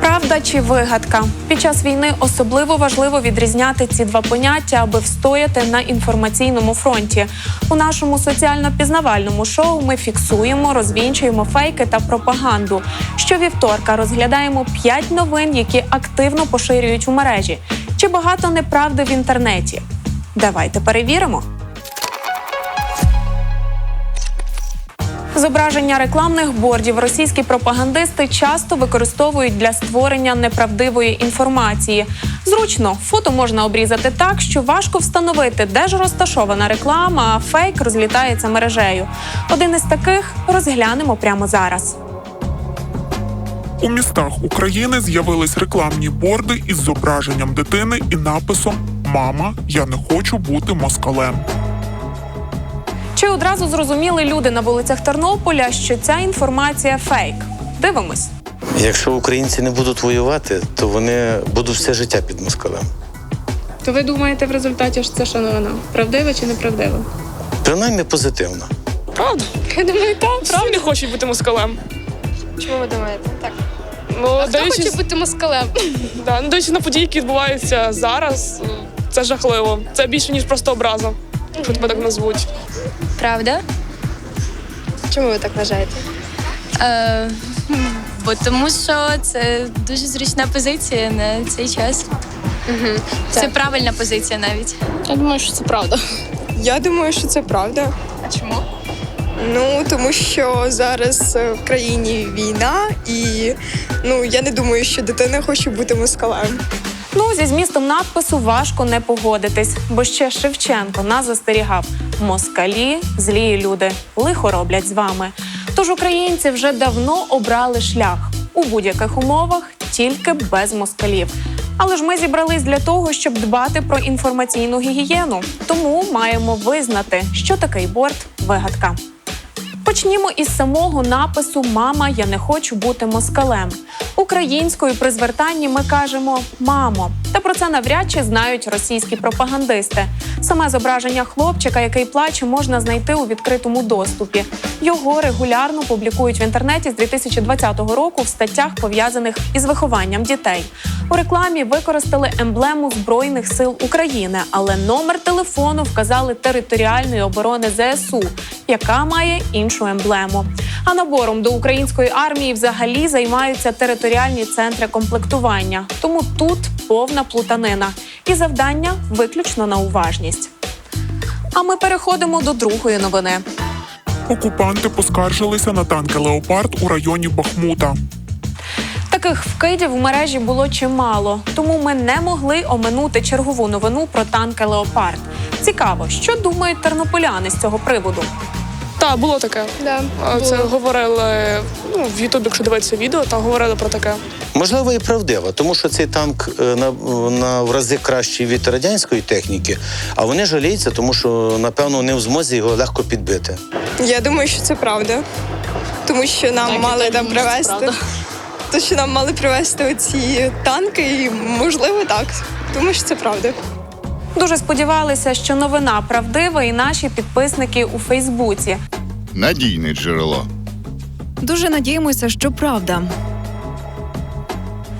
Правда чи вигадка під час війни особливо важливо відрізняти ці два поняття, аби встояти на інформаційному фронті. У нашому соціально-пізнавальному шоу ми фіксуємо, розвінчуємо фейки та пропаганду. Щовівторка розглядаємо п'ять новин, які активно поширюють у мережі. Чи багато неправди в інтернеті? Давайте перевіримо. Зображення рекламних бордів російські пропагандисти часто використовують для створення неправдивої інформації. Зручно фото можна обрізати так, що важко встановити, де ж розташована реклама, а фейк розлітається мережею. Один із таких розглянемо прямо зараз. У містах України з'явились рекламні борди із зображенням дитини і написом Мама, я не хочу бути москалем. Чи одразу зрозуміли люди на вулицях Тернополя, що ця інформація фейк? Дивимось. Якщо українці не будуть воювати, то вони будуть все життя під москалем. То ви думаєте в результаті, що це що новина? Правдива чи неправдива? Принаймні позитивно. Правда? Я думаю, так. Всі не хочуть бути москалем. Чому ви думаєте? Так. Ну, А хто хоче бути москалем? да, ну, дивлячись на події, які відбуваються зараз, це жахливо. Це більше, ніж просто образа, що тебе так назвуть. Правда? Чому ви так вважаєте? Е, бо тому що це дуже зручна позиція на цей час. Угу. Це правильна позиція навіть. Я думаю, що це правда. Я думаю, що це правда. А чому? Ну тому що зараз в країні війна, і ну я не думаю, що дитина хоче бути москалем. Ну, зі змістом надпису важко не погодитись, бо ще Шевченко нас застерігав: москалі, злі люди, лихо роблять з вами. Тож українці вже давно обрали шлях у будь-яких умовах, тільки без москалів. Але ж ми зібрались для того, щоб дбати про інформаційну гігієну. Тому маємо визнати, що такий борт вигадка. Почнімо із самого напису Мама, я не хочу бути москалем. Українською при звертанні ми кажемо мамо. Та про це навряд чи знають російські пропагандисти. Саме зображення хлопчика, який плаче, можна знайти у відкритому доступі. Його регулярно публікують в інтернеті з 2020 року в статтях, пов'язаних із вихованням дітей. У рекламі використали емблему Збройних сил України, але номер телефону вказали територіальної оборони ЗСУ, яка має іншу емблему. А набором до української армії взагалі займаються територіальні центри комплектування. Тому тут повна плутанина і завдання виключно на уважність. А ми переходимо до другої новини. Окупанти поскаржилися на танки Леопард у районі Бахмута. Таких вкидів у мережі було чимало, тому ми не могли оминути чергову новину про танки Леопард. Цікаво, що думають тернополяни з цього приводу. Так, було таке. Да. Це говорили ну, в Ютубі, якщо дивитися відео, там говорили про таке. Можливо, і правдива, тому що цей танк е, на, на в рази кращий від радянської техніки, а вони жаліються, тому що напевно не в змозі його легко підбити. Я думаю, що це правда, тому що нам Так, мали там привезти. То, що нам мали привезти оці танки, і можливо так. Думаю, що це правда. Дуже сподівалися, що новина правдива, і наші підписники у Фейсбуці. Надійне джерело. Дуже надіємося, що правда.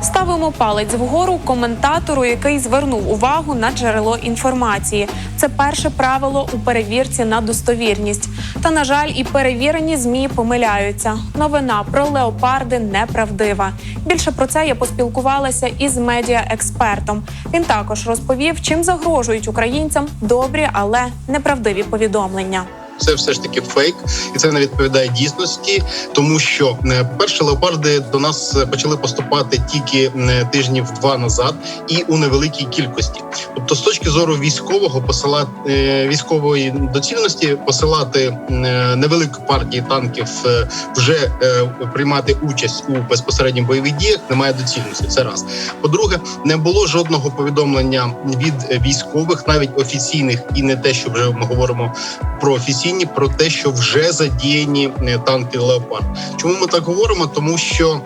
Ставимо палець вгору коментатору, який звернув увагу на джерело інформації. Це перше правило у перевірці на достовірність. Та на жаль, і перевірені змі помиляються. Новина про леопарди неправдива. Більше про це я поспілкувалася із медіаекспертом. Він також розповів, чим загрожують українцям добрі, але неправдиві повідомлення. Це все ж таки фейк, і це не відповідає дійсності, тому що е, перші леопарди до нас е, почали поступати тільки е, тижнів два назад і у невеликій кількості. Тобто, з точки зору військового посилати е, військової доцільності, посилати невелику партію танків вже приймати участь у безпосередньо бойових діях немає доцільності. Це раз. По-друге, не було жодного повідомлення від військових, навіть офіційних, і не те, що вже ми говоримо про офіційні, про те, що вже задіяні е, танки Леопард. Чому ми так говоримо? Тому що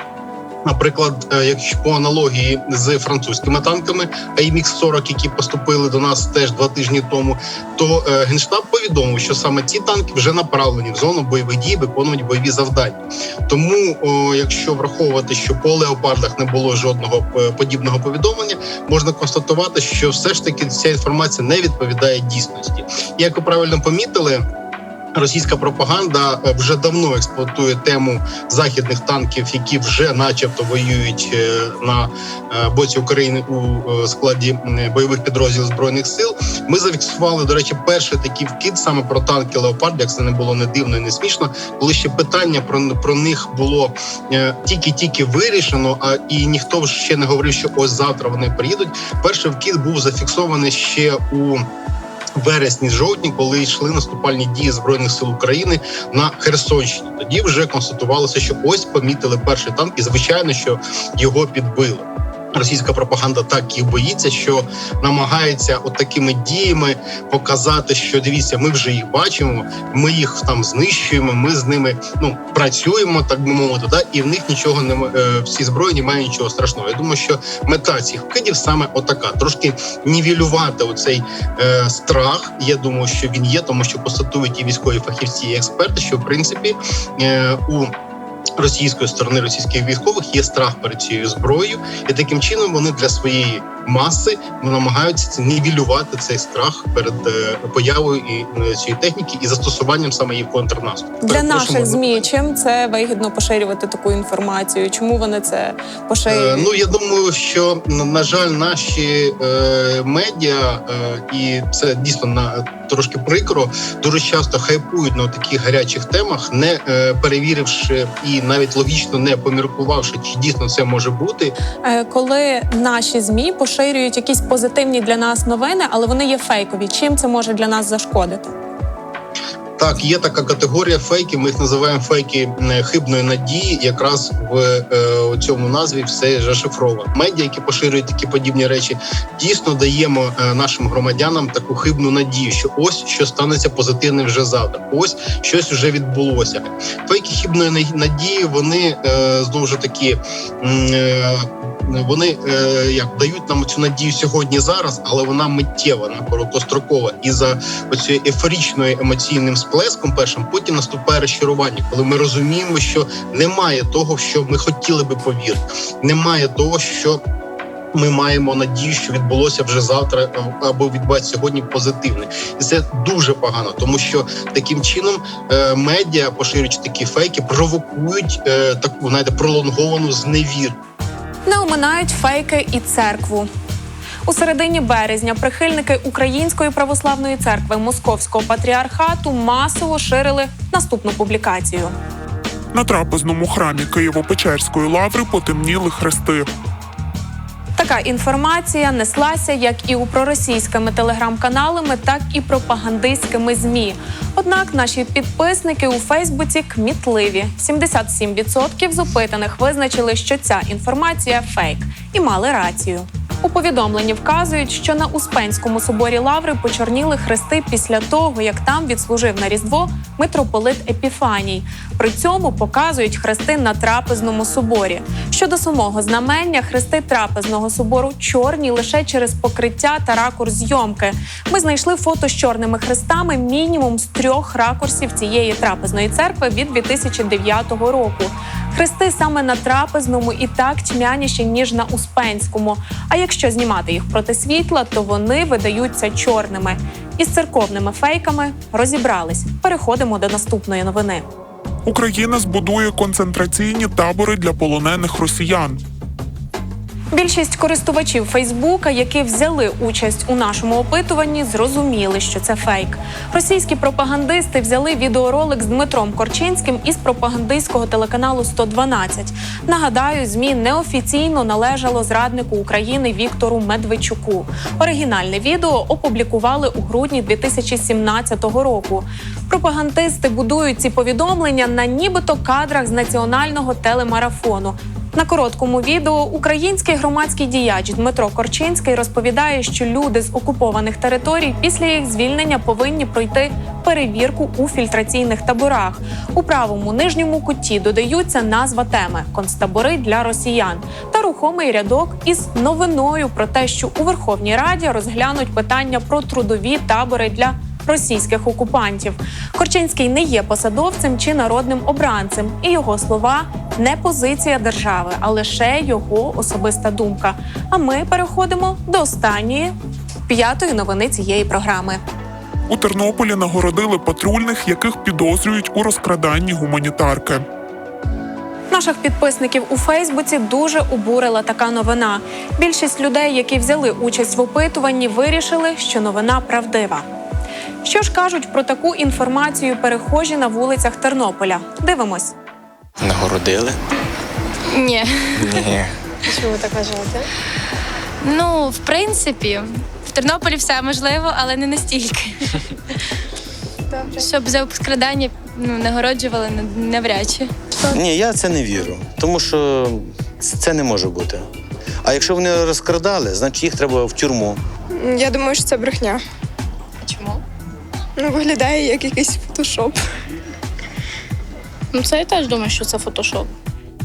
Наприклад, е, якщо по аналогії з французькими танками AMX 40 які поступили до нас теж два тижні тому, то е, генштаб повідомив, що саме ці танки вже направлені в зону бойових дій, виконують бойові завдання. Тому, якщо враховувати, що по леопардах не було жодного подібного повідомлення, можна констатувати, що все ж таки ця інформація не відповідає дійсності. Як ви правильно помітили. Російська пропаганда е, вже давно експлуатує тему західних танків, які вже, начебто, воюють е, на е, боці України у складі бойових підрозділів збройних сил. Ми зафіксували, до речі, перший такий вкид саме про танки Леопард, як це не було не дивно і не смішно, коли ще питання про, про них було тільки-тільки вирішено, а і ніхто ще не говорив, що ось завтра вони приїдуть. Перший вкид був зафіксований ще у вересні, жовтні, коли йшли наступальні дії збройних сил України на Херсонщині. Тоді вже констатувалося, що ось помітили перший танк, і звичайно, що його підбили. Російська пропаганда так їх боїться, що намагається от такими діями показати, що дивіться, ми вже їх бачимо, ми їх там знищуємо. Ми з ними ну працюємо, так би мовити, да, і в них нічого не е, всі зброї немає нічого страшного. Я думаю, що мета цих вкидів саме отака: трошки нівелювати оцей е, страх. Я думаю, що він є, тому що констатують і військові фахівці, і експерти, що в принципі е, у Російської сторони російських військових є страх перед цією зброєю, і таким чином вони для своєї маси намагаються це нівелювати цей страх перед е, появою і е, цієї техніки і застосуванням саме її в контрнаступ. Для Перепрошую, наших змі чим це вигідно поширювати таку інформацію? Чому вони це Е. Ну я думаю, що на жаль, наші е, медіа, е, і це дійсно на трошки прикро, дуже часто хайпують на таких гарячих темах, не е, перевіривши і навіть логічно не поміркувавши, чи дійсно це може бути. Е, Коли наші змі поширюють якісь позитивні для нас новини, але вони є фейкові. Чим це може для нас зашкодити? Так, є така категорія фейків. Ми їх називаємо фейки е, хибної надії. Якраз в е, цьому назві все зашифровано. Медіа, які поширюють такі подібні речі, дійсно даємо е, нашим громадянам таку хибну надію, що ось що станеться позитивним вже завтра. Ось щось вже відбулося. Фейки хибної надії вони е, знову ж таки. Е, вони е, як дають нам цю надію сьогодні зараз, але вона миттєва, вона короткострокова. І за оцією ейфорічною емоційним сплеском першим потім наступає розчарування, коли ми розуміємо, що немає того, що ми хотіли би повірити, немає того, що. Ми маємо надію, що відбулося вже завтра е, або відбувається сьогодні позитивне, і це дуже погано, тому що таким чином е, медіа, поширюючи такі фейки, провокують е, таку знаєте, пролонговану зневіру. Не оминають фейки і церкву. У середині березня прихильники Української православної церкви Московського патріархату масово ширили наступну публікацію. На трапезному храмі Києво-Печерської лаври потемніли хрести. Така інформація неслася як і у проросійськими телеграм-каналами, так і пропагандистськими змі. Однак наші підписники у Фейсбуці кмітливі. 77% з опитаних визначили, що ця інформація фейк, і мали рацію. У повідомленні вказують, що на Успенському соборі Лаври почорніли хрести після того, як там відслужив на Різдво митрополит Епіфаній. При цьому показують хрести на трапезному соборі. Щодо самого знамення, хрести трапезного собору чорні лише через покриття та ракурс зйомки. Ми знайшли фото з чорними хрестами мінімум з трьох ракурсів цієї трапезної церкви від 2009 року. Хрести саме на трапезному і так тьмяніші, ніж на Успенському. А якщо знімати їх проти світла, то вони видаються чорними. Із церковними фейками розібрались. Переходимо до наступної новини. Україна збудує концентраційні табори для полонених росіян. Більшість користувачів Фейсбука, які взяли участь у нашому опитуванні, зрозуміли, що це фейк. Російські пропагандисти взяли відеоролик з Дмитром Корчинським із пропагандистського телеканалу 112. Нагадаю, змі неофіційно належало зраднику України Віктору Медведчуку. Оригінальне відео опублікували у грудні 2017 року. Пропагандисти будують ці повідомлення на нібито кадрах з національного телемарафону. На короткому відео український громадський діяч Дмитро Корчинський розповідає, що люди з окупованих територій після їх звільнення повинні пройти перевірку у фільтраційних таборах. У правому нижньому куті додаються назва теми концтабори для росіян та рухомий рядок із новиною про те, що у Верховній Раді розглянуть питання про трудові табори для російських окупантів. Корчинський не є посадовцем чи народним обранцем, і його слова не позиція держави, а лише його особиста думка. А ми переходимо до останньої п'ятої новини цієї програми. У Тернополі нагородили патрульних, яких підозрюють у розкраданні гуманітарки. Наших підписників у Фейсбуці дуже обурила така новина. Більшість людей, які взяли участь в опитуванні, вирішили, що новина правдива. Що ж кажуть про таку інформацію перехожі на вулицях Тернополя? Дивимось. Нагородили? Ні. Ні. Чому ви так вважаєте? Ну, в принципі, в Тернополі все можливо, але не настільки. Добре. Щоб за скрадання ну, нагороджували ну, навряд чи. Ні, я це не вірю, тому що це не може бути. А якщо вони розкрадали, значить їх треба в тюрму. Я думаю, що це брехня. Чому? Ну, виглядає як якийсь фотошоп. Ну, це я теж думаю, що це фотошоп.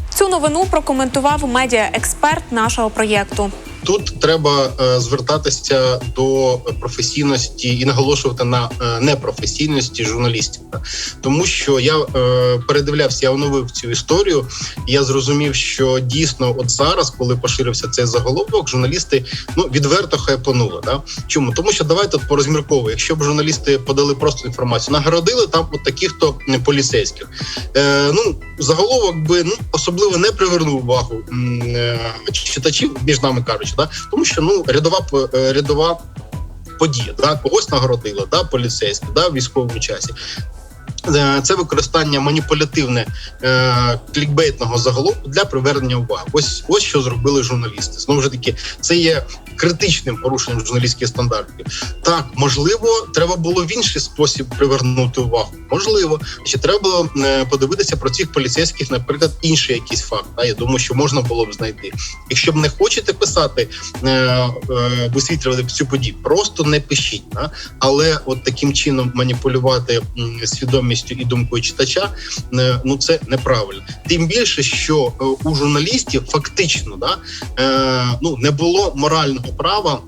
Цю новину прокоментував медіаексперт нашого проєкту. Тут треба е, звертатися до професійності і наголошувати на е, непрофесійності журналістів, тому що я е, передивлявся, я оновив цю історію. І я зрозумів, що дійсно, от зараз, коли поширився цей заголовок, журналісти ну відверто хайпанули. Да? Чому? Тому що давайте от порозмірковуємо. Якщо б журналісти подали просто інформацію, нагородили там от таких то поліцейських. Е, ну заголовок би ну особливо не привернув увагу читачів, між нами кажучи, да? тому що ну рядова е, рядова подія, да? когось нагородила, да? поліцейські, да? військовому часі. Е, Це використання маніпулятивне е, клікбейтного заголовку для привернення уваги. Ось ось що зробили журналісти. Знову ж таки, це є критичним порушенням журналістських стандартів. Так, можливо, треба було в інший спосіб привернути увагу. Можливо, чи треба було е, подивитися про цих поліцейських, наприклад, інший якийсь факт. Я думаю, що можна було б знайти. Якщо б не хочете писати, висвітлювати цю подію, просто не пишіть. Але от таким чином маніпулювати м, свідомістю і думкою читача, е, ну це неправильно. Тим більше, що е, у журналістів фактично да, е, ну не було морального права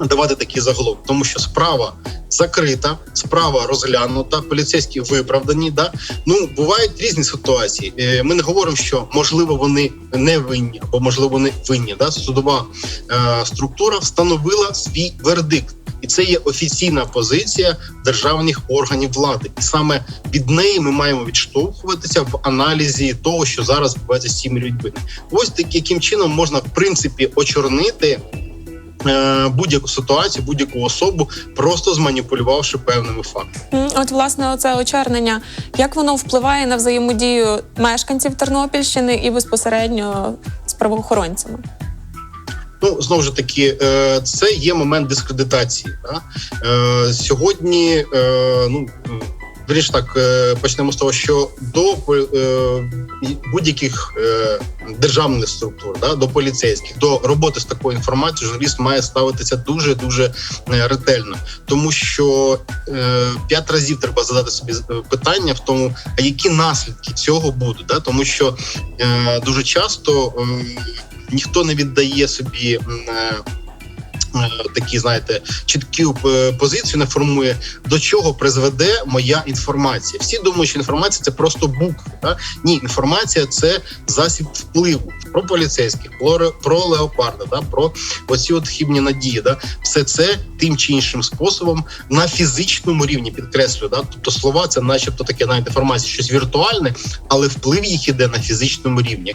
давати такі заголовки, тому що справа закрита, справа розглянута, поліцейські виправдані. Да? Ну бувають різні ситуації. Ми не говоримо, що можливо вони не винні, або можливо вони винні. Да? Судова е, структура встановила свій вердикт. І це є офіційна позиція державних органів влади, і саме від неї ми маємо відштовхуватися в аналізі того, що зараз відбувається з цими людьми. Ось таким чином можна в принципі очорнити е, будь-яку ситуацію, будь-яку особу, просто зманіпулювавши певними фактами. От, власне, оце очернення, як воно впливає на взаємодію мешканців Тернопільщини і безпосередньо з правоохоронцями? Ну знову ж таки, е, це є момент дискредитації. Да? Е, Сьогодні, е, ну вірніш так, почнемо з того, що до будь-яких державних структур, да, до поліцейських, до роботи з такою інформацією, журналіст має ставитися дуже дуже ретельно, тому що п'ять разів треба задати собі питання в тому, а які наслідки цього будуть, да? тому що дуже часто. Ніхто не віддає собі е, е, такі, знаєте, чіткі е, позицію, не формує до чого призведе моя інформація. Всі думають, що інформація це просто букви. Да? Ні, інформація це засіб впливу про поліцейських, про, про леопарда, да? про оці от хібні надії. Да? Все це тим чи іншим способом на фізичному рівні підкреслюю. Да? Тобто слова це, начебто, таке навіть інформація, щось віртуальне, але вплив їх іде на фізичному рівні.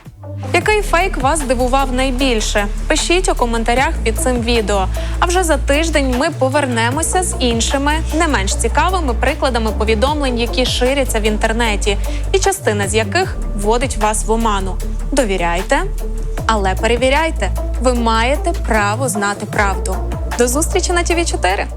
Який фейк вас здивував найбільше? Пишіть у коментарях під цим відео. А вже за тиждень ми повернемося з іншими, не менш цікавими прикладами повідомлень, які ширяться в інтернеті, і частина з яких вводить вас в оману. Довіряйте, але перевіряйте. Ви маєте право знати правду. До зустрічі на ТВ 4